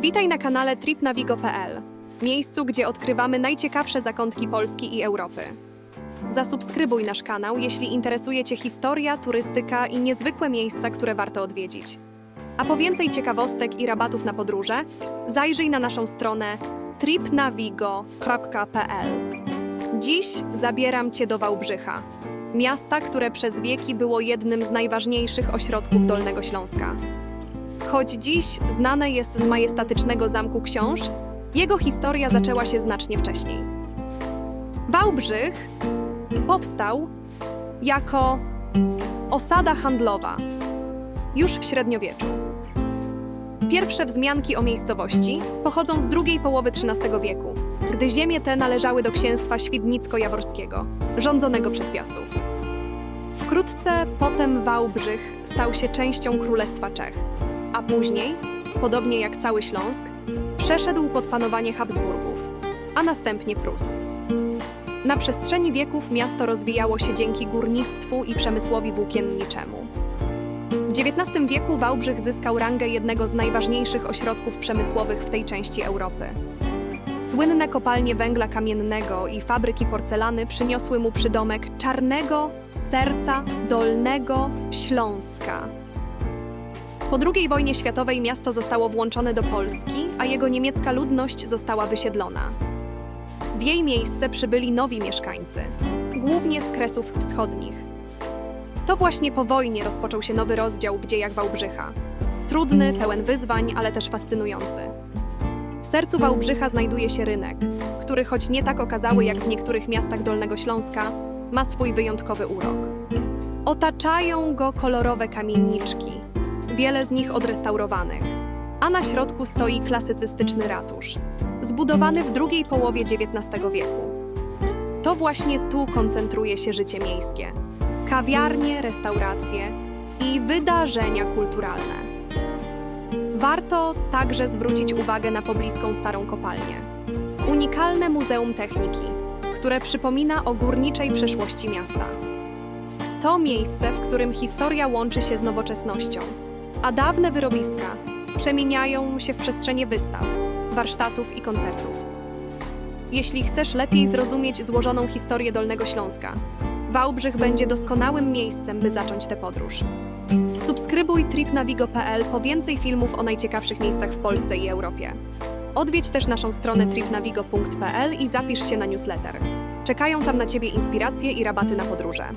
Witaj na kanale tripnavigo.pl, miejscu, gdzie odkrywamy najciekawsze zakątki Polski i Europy. Zasubskrybuj nasz kanał, jeśli interesuje Cię historia, turystyka i niezwykłe miejsca, które warto odwiedzić. A po więcej ciekawostek i rabatów na podróże, zajrzyj na naszą stronę tripnavigo.pl. Dziś zabieram Cię do Wałbrzycha, miasta, które przez wieki było jednym z najważniejszych ośrodków Dolnego Śląska. Choć dziś znane jest z majestatycznego Zamku Książ, jego historia zaczęła się znacznie wcześniej. Wałbrzych powstał jako osada handlowa już w średniowieczu. Pierwsze wzmianki o miejscowości pochodzą z drugiej połowy XIII wieku, gdy ziemie te należały do księstwa świdnicko-jaworskiego, rządzonego przez Piastów. Wkrótce potem Wałbrzych stał się częścią Królestwa Czech, a później, podobnie jak cały Śląsk, przeszedł pod panowanie Habsburgów, a następnie Prus. Na przestrzeni wieków miasto rozwijało się dzięki górnictwu i przemysłowi włókienniczemu. W XIX wieku Wałbrzych zyskał rangę jednego z najważniejszych ośrodków przemysłowych w tej części Europy. Słynne kopalnie węgla kamiennego i fabryki porcelany przyniosły mu przydomek czarnego serca Dolnego Śląska. Po II wojnie światowej miasto zostało włączone do Polski, a jego niemiecka ludność została wysiedlona. W jej miejsce przybyli nowi mieszkańcy, głównie z Kresów Wschodnich. To właśnie po wojnie rozpoczął się nowy rozdział w dziejach Wałbrzycha. Trudny, pełen wyzwań, ale też fascynujący. W sercu Wałbrzycha znajduje się rynek, który choć nie tak okazały jak w niektórych miastach Dolnego Śląska, ma swój wyjątkowy urok. Otaczają go kolorowe kamieniczki, wiele z nich odrestaurowanych, a na środku stoi klasycystyczny ratusz, zbudowany w drugiej połowie XIX wieku. To właśnie tu koncentruje się życie miejskie. Kawiarnie, restauracje i wydarzenia kulturalne. Warto także zwrócić uwagę na pobliską starą kopalnię. Unikalne Muzeum Techniki, które przypomina o górniczej przeszłości miasta. To miejsce, w którym historia łączy się z nowoczesnością, a dawne wyrobiska przemieniają się w przestrzenie wystaw, warsztatów i koncertów. Jeśli chcesz lepiej zrozumieć złożoną historię Dolnego Śląska, Wałbrzych będzie doskonałym miejscem, by zacząć tę podróż. Subskrybuj tripnavigo.pl po więcej filmów o najciekawszych miejscach w Polsce i Europie. Odwiedź też naszą stronę tripnavigo.pl i zapisz się na newsletter. Czekają tam na Ciebie inspiracje i rabaty na podróże.